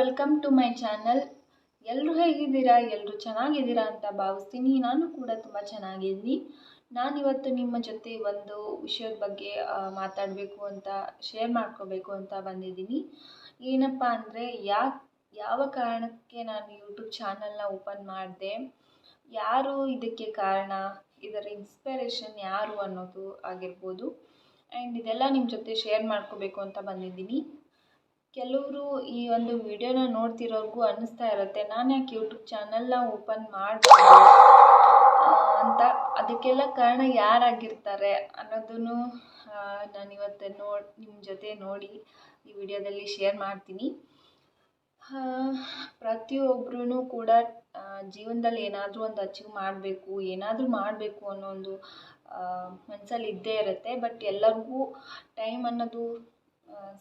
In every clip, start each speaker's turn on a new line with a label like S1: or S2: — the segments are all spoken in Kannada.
S1: ವೆಲ್ಕಮ್ ಟು ಮೈ ಚಾನಲ್ ಎಲ್ಲರೂ ಹೇಗಿದ್ದೀರಾ? ಎಲ್ಲರೂ ಚೆನ್ನಾಗಿದ್ದೀರಾ ಅಂತ ಭಾವಿಸ್ತೀನಿ. ನಾನು ಕೂಡ ತುಂಬ ಚೆನ್ನಾಗಿದ್ದೀನಿ. ನಾನಿವತ್ತು ನಿಮ್ಮ ಜೊತೆ ಒಂದು ವಿಷಯದ ಬಗ್ಗೆ ಮಾತಾಡಬೇಕು ಅಂತ ಶೇರ್ ಮಾಡ್ಕೋಬೇಕು ಅಂತ ಬಂದಿದ್ದೀನಿ. ಏನಪ್ಪ ಅಂದರೆ ಯಾಕೆ ಯಾವ ಕಾರಣಕ್ಕೆ ನಾನು ಯೂಟ್ಯೂಬ್ ಚಾನಲ್ನ ಓಪನ್ ಮಾಡಿದೆ? ಯಾರು ಇದಕ್ಕೆ ಕಾರಣ? ಇದರ ಇನ್ಸ್ಪಿರೇಷನ್ ಯಾರು ಅನ್ನೋದು ಆಗಿರ್ಬೋದು. ಆ್ಯಂಡ್ ಇದೆಲ್ಲ ನಿಮ್ಮ ಜೊತೆ ಶೇರ್ ಮಾಡ್ಕೋಬೇಕು ಅಂತ ಬಂದಿದ್ದೀನಿ. ಕೆಲವರು ಈ ಒಂದು ವಿಡಿಯೋನ ನೋಡ್ತಿರೋರ್ಗೂ ಅನ್ನಿಸ್ತಾ ಇರುತ್ತೆ. ನಾನು ಯಾಕೆ ಯೂಟ್ಯೂಬ್ ಚಾನಲ್ನ ಓಪನ್ ಮಾಡಬಾರ್ದು ಅಂತ. ಅದಕ್ಕೆಲ್ಲ ಕಾರಣ ಯಾರಾಗಿರ್ತಾರೆ ಅನ್ನೋದನ್ನು ನಾನು ಇವತ್ತು ನೋಡಿ ನಿಮ್ಮ ಜೊತೆ ನೋಡಿ ಈ ವಿಡಿಯೋದಲ್ಲಿ ಶೇರ್ ಮಾಡ್ತೀನಿ. ಪ್ರತಿಯೊಬ್ಬರೂ ಕೂಡ ಜೀವನದಲ್ಲಿ ಏನಾದರೂ ಒಂದು ಅಚೀವ್ ಮಾಡಬೇಕು, ಏನಾದರೂ ಮಾಡಬೇಕು ಅನ್ನೋ ಒಂದು ಮನಸ್ಸಲ್ಲಿ ಇದ್ದೇ ಇರುತ್ತೆ. ಬಟ್ ಎಲ್ಲರಿಗೂ ಟೈಮ್ ಅನ್ನೋದು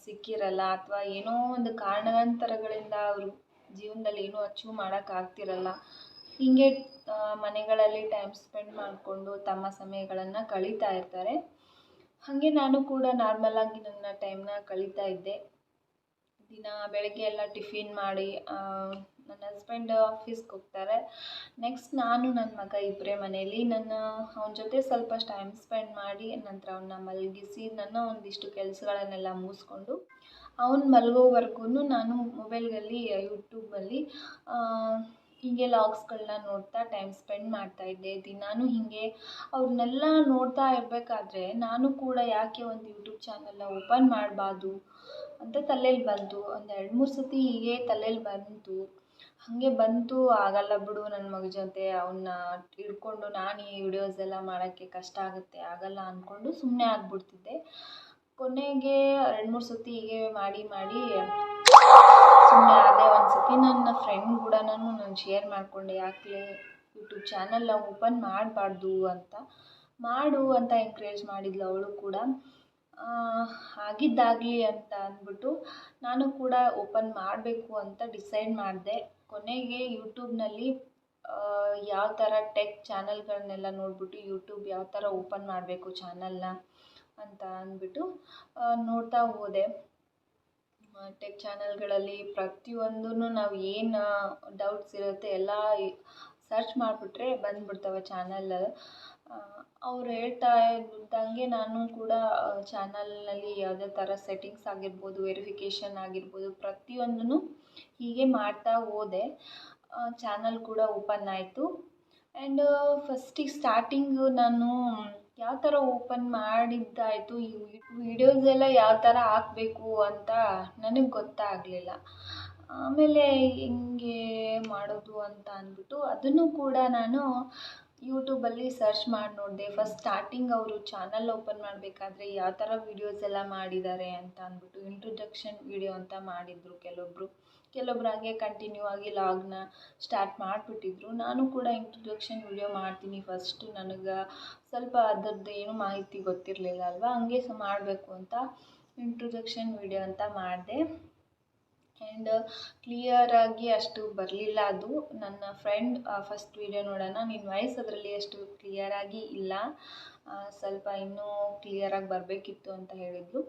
S1: ಸಿಕ್ಕಿರಲ್ಲ ಅಥವಾ ಏನೋ ಒಂದು ಕಾರಣಾಂತರಗಳಿಂದ ಅವರು ಜೀವನದಲ್ಲಿ ಏನೂ ಅಚೀವ್ ಮಾಡೋಕ್ಕಾಗ್ತಿರಲ್ಲ ಹೀಗೆ ಮನೆಗಳಲ್ಲಿ ಟೈಮ್ ಸ್ಪೆಂಡ್ ಮಾಡಿಕೊಂಡು ತಮ್ಮ ಸಮಯಗಳನ್ನು ಕಳೀತಾ ಇರ್ತಾರೆ. ಹಾಗೆ ನಾನು ಕೂಡ ನಾರ್ಮಲಾಗಿ ನನ್ನ ಟೈಮ್ನ ಕಳೀತಾ ಇದ್ದೆ. ದಿನ ಬೆಳಗ್ಗೆ ಎಲ್ಲ ಟಿಫಿನ್ ಮಾಡಿ ನನ್ನ ಹಸ್ಬೆಂಡ್ ಆಫೀಸ್ಗೆ ಹೋಗ್ತಾರೆ. ನೆಕ್ಸ್ಟ್ ನಾನು ನನ್ನ ಮಗ ಇಬ್ಬರೇ ಮನೇಲಿ ನನ್ನ, ಅವನ ಜೊತೆ ಸ್ವಲ್ಪ ಟೈಮ್ ಸ್ಪೆಂಡ್ ಮಾಡಿ, ನಂತರ ಅವನ್ನ ಮಲಗಿಸಿ, ನನ್ನ ಒಂದಿಷ್ಟು ಕೆಲಸಗಳನ್ನೆಲ್ಲ ಮುಗಿಸ್ಕೊಂಡು, ಅವನು ಮಲಗೋವರೆಗೂ ನಾನು ಮೊಬೈಲ್ನಲ್ಲಿ ಯೂಟ್ಯೂಬಲ್ಲಿ ಹೀಗೆ ಲಾಗ್ಸ್ಗಳನ್ನ ನೋಡ್ತಾ ಟೈಮ್ ಸ್ಪೆಂಡ್ ಮಾಡ್ತಾ ಇದ್ದೆ. ದಿನಾನು ಹೀಗೆ ಅವ್ರನ್ನೆಲ್ಲ ನೋಡ್ತಾ ಇರಬೇಕಾದ್ರೆ ನಾನು ಕೂಡ ಯಾಕೆ ಒಂದು ಯೂಟ್ಯೂಬ್ ಚಾನಲ್ನ ಓಪನ್ ಮಾಡಬಾರ್ದು? ಅಂತ ತಲೆಯಲ್ಲಿ ಬಂತು. ಒಂದು ಎರಡು ಮೂರು ಸತಿ ಹೀಗೆ ತಲೆಯಲ್ಲಿ ಬಂತು. ಹಾಗೆ ಬಂತು, ಆಗಲ್ಲ ಬಿಡು ನನ್ನ ಮಗ ಜೊತೆ ಅವನ್ನ ಹಿಡ್ಕೊಂಡು ನಾನು ಈ ವಿಡಿಯೋಸ್ ಎಲ್ಲ ಮಾಡೋಕ್ಕೆ ಕಷ್ಟ ಆಗುತ್ತೆ, ಆಗಲ್ಲ ಅಂದ್ಕೊಂಡು ಸುಮ್ಮನೆ ಆಗಿಬಿಡ್ತಿದ್ದೆ. ಕೊನೆಗೆ ಎರಡು ಮೂರು ಸತಿ ಹೀಗೆ ಮಾಡಿ ಮಾಡಿ ಸುಮ್ಮನೆ ಆದೆ. ಒಂದು ಸತಿ ನನ್ನ ಫ್ರೆಂಡ್ ಕೂಡ ನಾನು ನಾನು ಶೇರ್ ಮಾಡಿಕೊಂಡೆ ಯಾಕೆ ಯೂಟ್ಯೂಬ್ ಚಾನಲ್ ಓಪನ್ ಮಾಡಬಾರ್ದು ಅಂತ. ಮಾಡು ಅಂತ ಎನ್ಕರೇಜ್ ಮಾಡಿದ್ಲು ಅವಳು ಕೂಡ. ಆಗಿದ್ದಾಗಲಿ ಅಂತ ಅಂದ್ಬಿಟ್ಟು ನಾನು ಕೂಡ ಓಪನ್ ಮಾಡಬೇಕು ಅಂತ ಡಿಸೈಡ್ ಮಾಡಿದೆ. ಕೊನೆಗೆ ಯೂಟ್ಯೂಬ್ನಲ್ಲಿ ಯಾವ ಥರ ಟೆಕ್ ಚಾನಲ್ಗಳನ್ನೆಲ್ಲ ನೋಡಿಬಿಟ್ಟು ಯೂಟ್ಯೂಬ್ ಯಾವ ಥರ ಓಪನ್ ಮಾಡಬೇಕು ಚಾನಲ್ನ ಅಂತ ಅಂದ್ಬಿಟ್ಟು ನೋಡ್ತಾ ಹೋದೆ. ಟೆಕ್ ಚಾನಲ್ಗಳಲ್ಲಿ ಪ್ರತಿಯೊಂದೂ ನಾವು ಏನು ಡೌಟ್ಸ್ ಇರುತ್ತೆ ಎಲ್ಲ ಸರ್ಚ್ ಮಾಡಿಬಿಟ್ರೆ ಬಂದ್ಬಿಡ್ತವೆ ಚಾನಲ್ ಅವ್ರು ಹೇಳ್ತಾ ಇದ್ದಂಗೆ ನಾನು ಕೂಡ ಚಾನಲ್ನಲ್ಲಿ ಯಾವುದೇ ಥರ ಸೆಟ್ಟಿಂಗ್ಸ್ ಆಗಿರ್ಬೋದು ವೆರಿಫಿಕೇಷನ್ ಆಗಿರ್ಬೋದು, ಪ್ರತಿಯೊಂದನ್ನು ಹೀಗೆ ಮಾಡ್ತಾ ಹೋದೆ. ಚಾನಲ್ ಕೂಡ ಓಪನ್ ಆಯಿತು. ಆ್ಯಂಡ್ ಫಸ್ಟಿಗೆ ಸ್ಟಾರ್ಟಿಂಗು ನಾನು ಯಾವ ಥರ ಓಪನ್ ಮಾಡಿದ್ದಾಯಿತು, ಈ ವಿಡಿಯೋಸ್ ಎಲ್ಲ ಯಾವ ಥರ ಹಾಕಬೇಕು ಅಂತ ನನಗೆ ಗೊತ್ತಾಗಲಿಲ್ಲ. ಆಮೇಲೆ ಹೆಂಗೆ ಮಾಡೋದು ಅಂತ ಅಂದ್ಬಿಟ್ಟು ಅದನ್ನು ಕೂಡ ನಾನು ಯೂಟ್ಯೂಬಲ್ಲಿ ಸರ್ಚ್ ಮಾಡಿ ನೋಡಿದೆ. ಫಸ್ಟ್ ಸ್ಟಾರ್ಟಿಂಗ್ ಅವರು ಚಾನಲ್ ಓಪನ್ ಮಾಡಬೇಕಾದ್ರೆ ಯಾವ ಥರ ವೀಡಿಯೋಸ್ ಎಲ್ಲ ಮಾಡಿದ್ದಾರೆ ಅಂತ ಅಂದ್ಬಿಟ್ಟು ಇಂಟ್ರೊಡಕ್ಷನ್ ವೀಡಿಯೋ ಅಂತ ಮಾಡಿದರು ಕೆಲವೊಬ್ಬರು ಕೆಲವೊಬ್ರು ಹಾಗೆ ಕಂಟಿನ್ಯೂ ಆಗಿ ಲಾಗ್ನ ಸ್ಟಾರ್ಟ್ ಮಾಡಿಬಿಟ್ಟಿದ್ರು. ನಾನು ಕೂಡ ಇಂಟ್ರೊಡಕ್ಷನ್ ವೀಡಿಯೋ ಮಾಡ್ತೀನಿ ಫಸ್ಟು ನನಗೆ ಸ್ವಲ್ಪ ಅದರದ್ದು ಏನು ಮಾಹಿತಿ ಗೊತ್ತಿರಲಿಲ್ಲ ಅಲ್ವಾ? ಹಂಗೆ ಸೊ ಮಾಡಬೇಕು ಅಂತ ಇಂಟ್ರೊಡಕ್ಷನ್ ವೀಡಿಯೋ ಅಂತ ಮಾಡಿದೆ. ಆ್ಯಂಡ್ ಕ್ಲಿಯರಾಗಿ ಅಷ್ಟು ಬರಲಿಲ್ಲ ಅದು. ನನ್ನ ಫ್ರೆಂಡ್ ಫಸ್ಟ್ ವಿಡಿಯೋ ನೋಡೋಣ. ನಿನ್ನ ವಾಯ್ಸ್ ಅದರಲ್ಲಿ ಅಷ್ಟು ಕ್ಲಿಯರಾಗಿ ಇಲ್ಲ. ಸ್ವಲ್ಪ ಇನ್ನೂ ಕ್ಲಿಯರಾಗಿ ಬರಬೇಕಿತ್ತು ಅಂತ ಹೇಳಿದರು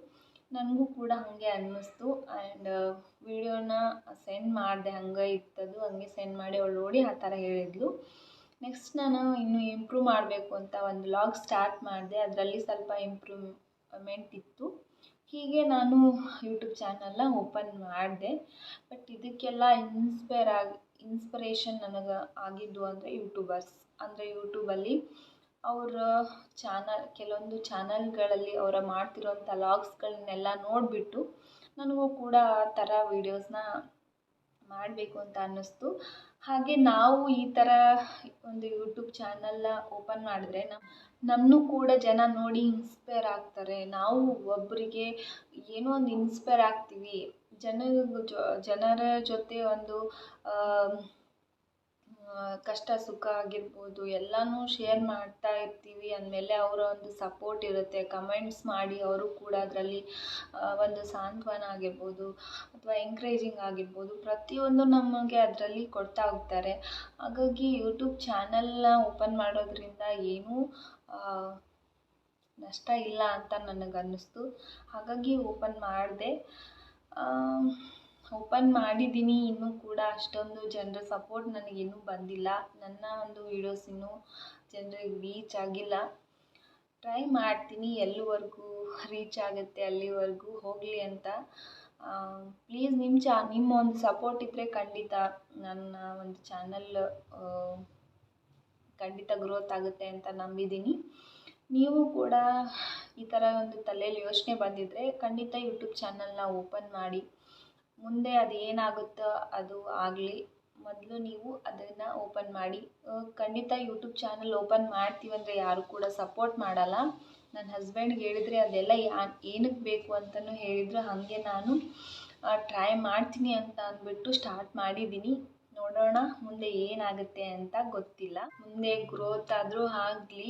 S1: ನನಗೂ ಕೂಡ ಹಾಗೆ ಅನ್ನಿಸ್ತು. ಆ್ಯಂಡ್ ವಿಡಿಯೋನ ಸೆಂಡ್ ಮಾಡಿದೆ. ಹಂಗೆ ಇತ್ತದು. ಹಂಗೆ ಸೆಂಡ್ ಮಾಡಿ ಅವಳು ನೋಡಿ ಆ ಥರ ಹೇಳಿದ್ಲು. ನೆಕ್ಸ್ಟ್ ನಾನು ಇನ್ನೂ ಇಂಪ್ರೂವ್ ಮಾಡಬೇಕು ಅಂತ ಒಂದು ಲಾಗ್ ಸ್ಟಾರ್ಟ್ ಮಾಡಿದೆ. ಅದರಲ್ಲಿ ಸ್ವಲ್ಪ ಇಂಪ್ರೂವ್ಮೆಂಟ್ ಇತ್ತು. ಹೀಗೆ ನಾನು ಯೂಟ್ಯೂಬ್ ಚಾನಲ್ನ ಓಪನ್ ಮಾಡಿದೆ. ಬಟ್ ಇದಕ್ಕೆಲ್ಲ ಇನ್ಸ್ಪೈರ್ ಆಗಿ ಇನ್ಸ್ಪಿರೇಷನ್ ನನಗೆ ಆಗಿದ್ದು ಅಂದರೆ ಯೂಟ್ಯೂಬರ್ಸ್ ಅಂದರೆ ಯೂಟ್ಯೂಬಲ್ಲಿ ಅವರ ಚಾನಲ್ ಕೆಲವೊಂದು ಚಾನಲ್ಗಳಲ್ಲಿ ಅವರ ಮಾಡ್ತಿರೋಂಥ ಲಾಗ್ಸ್ಗಳನ್ನೆಲ್ಲ ನೋಡಿಬಿಟ್ಟು, ನನಗೂ ಕೂಡ ಆ ಥರ ವೀಡಿಯೋಸ್ನ ಮಾಡಬೇಕು ಅಂತ ಅನ್ನಿಸ್ತು. ಹಾಗೆ ನಾವು ಈ ಥರ ಒಂದು ಯೂಟ್ಯೂಬ್ ಚಾನಲ್ನ ಓಪನ್ ಮಾಡಿದ್ರೆ ನಮ್ಮ ನಮ್ಮನ್ನೂ ಕೂಡ ಜನ ನೋಡಿ ಇನ್ಸ್ಪೈರ್ ಆಗ್ತಾರೆ. ನಾವು ಒಬ್ಬರಿಗೆ ಏನೋ ಒಂದು ಇನ್ಸ್ಪೈರ್ ಆಗ್ತೀವಿ. ಜನ ಜನರ ಜೊತೆ ಒಂದು ಕಷ್ಟ ಸುಖ ಆಗಿರ್ಬೋದು, ಎಲ್ಲನೂ ಶೇರ್ ಮಾಡ್ತಾ ಇರ್ತೀವಿ. ಅಂದಮೇಲೆ ಅವರ ಒಂದು ಸಪೋರ್ಟ್ ಇರುತ್ತೆ. ಕಮೆಂಟ್ಸ್ ಮಾಡಿ ಅವರು ಕೂಡ ಅದರಲ್ಲಿ ಒಂದು ಸಾಂತ್ವನ ಆಗಿರ್ಬೋದು ಅಥವಾ ಎಂಕ್ರೇಜಿಂಗ್ ಆಗಿರ್ಬೋದು, ಪ್ರತಿಯೊಂದು ನಮಗೆ ಅದರಲ್ಲಿ ಕೊಡ್ತಾ ಹೋಗ್ತಾರೆ. ಹಾಗಾಗಿ ಯೂಟ್ಯೂಬ್ ಚಾನಲ್ನ ಓಪನ್ ಮಾಡೋದ್ರಿಂದ ಏನೂ ನಷ್ಟ ಇಲ್ಲ ಅಂತ ನನಗೆ ಅನ್ನಿಸ್ತು ಹಾಗಾಗಿ ಓಪನ್ ಮಾಡಿದೆ. ಓಪನ್ ಮಾಡಿದ್ದೀನಿ, ಇನ್ನೂ ಕೂಡ ಅಷ್ಟೊಂದು ಜನರ ಸಪೋರ್ಟ್ ನನಗಿನ್ನೂ ಬಂದಿಲ್ಲ. ನನ್ನ ಒಂದು ವೀಡಿಯೋಸ್ ಇನ್ನೂ ಜನರಿಗೆ ರೀಚ್ ಆಗಿಲ್ಲ. ಟ್ರೈ ಮಾಡ್ತೀನಿ, ಎಲ್ಲಿವರೆಗೂ ರೀಚ್ ಆಗುತ್ತೆ, ಅಲ್ಲಿವರೆಗೂ ಹೋಗಲಿ ಅಂತ. ಪ್ಲೀಸ್ ನಿಮ್ಮ ಚಾ ನಿಮ್ಮ ಒಂದು ಸಪೋರ್ಟ್ ಇದ್ದರೆ ಖಂಡಿತ ನನ್ನ ಒಂದು ಚಾನಲ್ ಖಂಡಿತ ಗ್ರೋತ್ ಆಗುತ್ತೆ ಅಂತ ನಂಬಿದ್ದೀನಿ. ನೀವು ಕೂಡ ಈ ಥರ ಒಂದು ತಲೆಯಲ್ಲಿ ಯೋಚನೆ ಬಂದಿದ್ದರೆ ಖಂಡಿತ ಯೂಟ್ಯೂಬ್ ಚಾನಲ್ನ ಓಪನ್ ಮಾಡಿ. ಮುಂದೆ ಅದು ಏನಾಗುತ್ತೋ ಅದು ಆಗಲಿ. ಮೊದಲು ನೀವು ಅದನ್ನು ಓಪನ್ ಮಾಡಿ. ಖಂಡಿತ ಯೂಟ್ಯೂಬ್ ಚಾನಲ್ ಓಪನ್ ಮಾಡ್ತೀವಂದರೆ ಯಾರು ಕೂಡ ಸಪೋರ್ಟ್ ಮಾಡಲ್ಲ. ನನ್ನ ಹಸ್ಬೆಂಡ್ಗೆ ಹೇಳಿದರೆ ಅದೆಲ್ಲ ಯಾ ಏನಕ್ಕೆ ಬೇಕು ಅಂತಲೂ ಹೇಳಿದರು. ಹಾಗೆ ನಾನು ಟ್ರೈ ಮಾಡ್ತೀನಿ ಅಂತ ಅಂದ್ಬಿಟ್ಟು ಸ್ಟಾರ್ಟ್ ಮಾಡಿದ್ದೀನಿ ನೋಡೋಣ ಮುಂದೆ ಏನಾಗುತ್ತೆ ಅಂತ ಗೊತ್ತಿಲ್ಲ. ಮುಂದೆ ಗ್ರೋತ್ ಆದರೂ ಆಗಲಿ.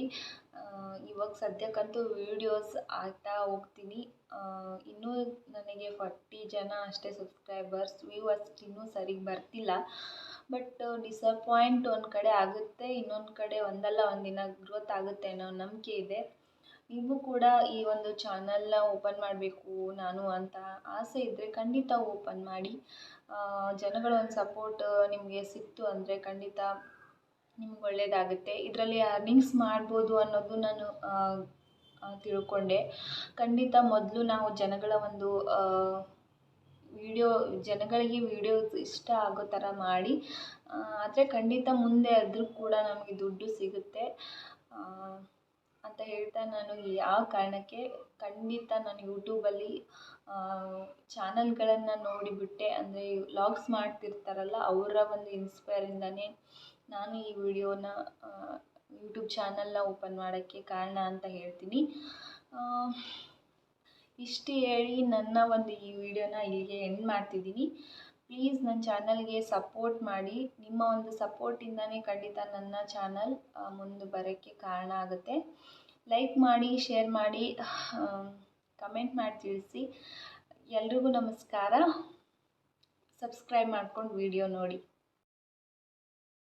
S1: ಇವಾಗ ಸದ್ಯಕ್ಕಂತೂ ವೀಡಿಯೋಸ್ ಆಗ್ತಾ ಹೋಗ್ತೀನಿ. ಇನ್ನೂ ನನಗೆ ಫಾರ್ಟಿ ಜನ ಅಷ್ಟೇ ಸಬ್ಸ್ಕ್ರೈಬರ್ಸ್ ವ್ಯೂವರ್ಸ್ ಇನ್ನೂ ಸರಿಗೆ ಬರ್ತಿಲ್ಲ. ಬಟ್ ಡಿಸಪಾಯಿಂಟ್ ಒಂದು ಕಡೆ ಆಗುತ್ತೆ, ಇನ್ನೊಂದು ಕಡೆ ಒಂದಲ್ಲ, ಒಂದಿನ ಗ್ರೋತ್ ಆಗುತ್ತೆ ಅನ್ನೋ ನಂಬಿಕೆ ಇದೆ. ನೀವು ಕೂಡ ಈ ಒಂದು ಚಾನಲ್ನ ಓಪನ್ ಮಾಡಬೇಕು ನಾನು ಅಂತ ಆಸೆ ಇದ್ದರೆ ಖಂಡಿತ ಓಪನ್ ಮಾಡಿ. ಜನಗಳ ಒಂದು ಸಪೋರ್ಟ್ ನಿಮಗೆ ಸಿಕ್ತು ಅಂದರೆ ಖಂಡಿತ ನಿಮ್ಗೆ ಒಳ್ಳೆಯದಾಗುತ್ತೆ ಇದರಲ್ಲಿ ಅರ್ನಿಂಗ್ಸ್ ಮಾಡ್ಬೋದು ಅನ್ನೋದು ನಾನು ತಿಳ್ಕೊಂಡೆ. ಖಂಡಿತ ಮೊದಲು ನಾವು ಜನಗಳ ಒಂದು ವಿಡಿಯೋ, ಜನಗಳಿಗೆ ವಿಡಿಯೋಸ್ ಇಷ್ಟ ಆಗೋ ಥರ ಮಾಡಿ. ಆದರೆ ಖಂಡಿತ ಮುಂದೆ ಅದ್ರ ಕೂಡ ನಮಗೆ ದುಡ್ಡು ಸಿಗುತ್ತೆ. ಅಂತ ಹೇಳ್ತಾ ನಾನು ಯಾವ ಕಾರಣಕ್ಕೆ ಖಂಡಿತ ನಾನು ಯೂಟ್ಯೂಬಲ್ಲಿ ಚಾನಲ್ಗಳನ್ನು ನೋಡಿಬಿಟ್ಟೆ. ಅಂದರೆ ವ್ಲಾಗ್ಸ್ ಮಾಡ್ತಿರ್ತಾರಲ್ಲ, ಅವರ ಒಂದು ಇನ್ಸ್ಪೈರಿಂದನೇ ನಾನು ಈ ವಿಡಿಯೋನ ಯೂಟ್ಯೂಬ್ ಚಾನಲ್ನ ಓಪನ್ ಮಾಡೋಕ್ಕೆ ಕಾರಣ ಅಂತ ಹೇಳ್ತೀನಿ. ಇಷ್ಟು ಹೇಳಿ ನನ್ನ ಒಂದು ಈ ವಿಡಿಯೋನ ಇಲ್ಲಿಗೆ ಎಂಡ್ ಮಾಡ್ತಿದ್ದೀನಿ. ಪ್ಲೀಸ್ ನನ್ನ ಚಾನಲ್ಗೆ ಸಪೋರ್ಟ್ ಮಾಡಿ. ನಿಮ್ಮ ಒಂದು ಸಪೋರ್ಟಿಂದನೇ ಖಂಡಿತ ನನ್ನ ಚಾನಲ್ ಮುಂದೆ ಬರೋಕ್ಕೆ ಕಾರಣ ಆಗುತ್ತೆ. ಲೈಕ್ ಮಾಡಿ ಶೇರ್ ಮಾಡಿ ಕಮೆಂಟ್ ಮಾಡಿ ತಿಳಿಸಿ. ಎಲ್ರಿಗೂ ನಮಸ್ಕಾರ. ಸಬ್ಸ್ಕ್ರೈಬ್ ಮಾಡ್ಕೊಂಡು ವಿಡಿಯೋ ನೋಡಿ.